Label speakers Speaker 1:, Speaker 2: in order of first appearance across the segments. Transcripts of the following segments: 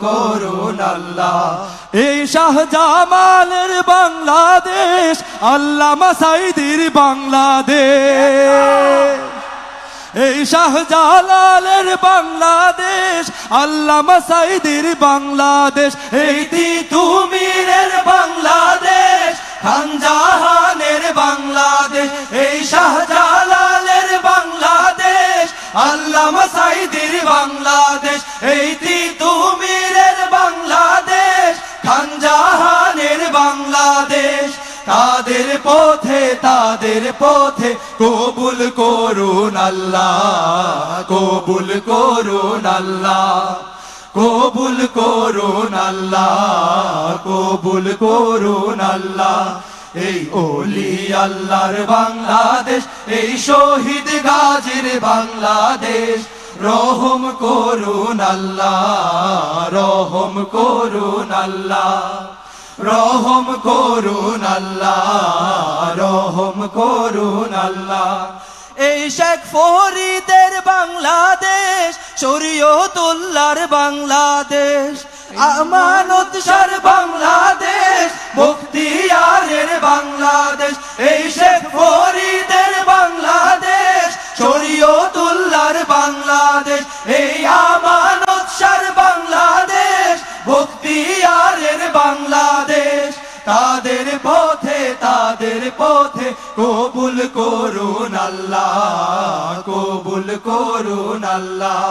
Speaker 1: করুন আল্লাহ। এই শাহজামালের বাংলাদেশ, আল্লামা মাসাইদির বাংলাদেশ। এই শাহজালালের বাংলাদেশ, আল্লামা মাসাইদির বাংলাদেশ। এই তিতুমিরের সাইদির বাংলাদেশ, এই তিতুমিরের বাংলাদেশ, খানজাহানের বাংলাদেশ। তাদের পথে তাদের পথে কবুল করুন আল্লাহ, কবুল করুন আল্লাহ, কবুল করুন আল্লাহ, কবুল করুন আল্লাহ। এই ওলি আল্লাহর বাংলাদেশ, এই শহীদ গাজীর বাংলাদেশ। রহম করুন আল্লাহ, রহম করুন আল্লাহ, রহম করুন আল্লাহ, রহম করুন আল্লাহ। এই শেখ ফরিদের বাংলাদেশ, শরীয়তুল্লাহর বাংলাদেশ আমানত সার বাংলাদেশ। মুক্তিয়ারের বাংলাদেশ, এই শেখ ফরিদের বাংলাদেশ, শরীয়তুল্লাহর বাংলাদেশ, এই আমানত সার বাংলাদেশ, মুক্তিয়ারের বাংলাদেশ। তাদের পথে তাদের পথে কবুল করুন আল্লাহ, কবুল করুন আল্লাহ।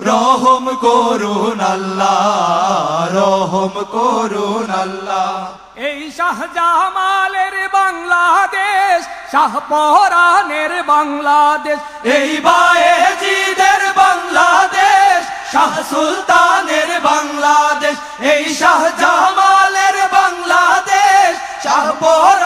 Speaker 1: রহম করুন আল্লাহ রহম করুন আল্লাহ।
Speaker 2: এই শাহজামালের বাংলাদেশ শাহপরানের বাংলাদেশ।
Speaker 1: এই বায়েজিদের বাংলাদেশ শাহ সুলতানের বাংলাদেশ। এই শাহজামালের বাংলাদেশ শাহপরানের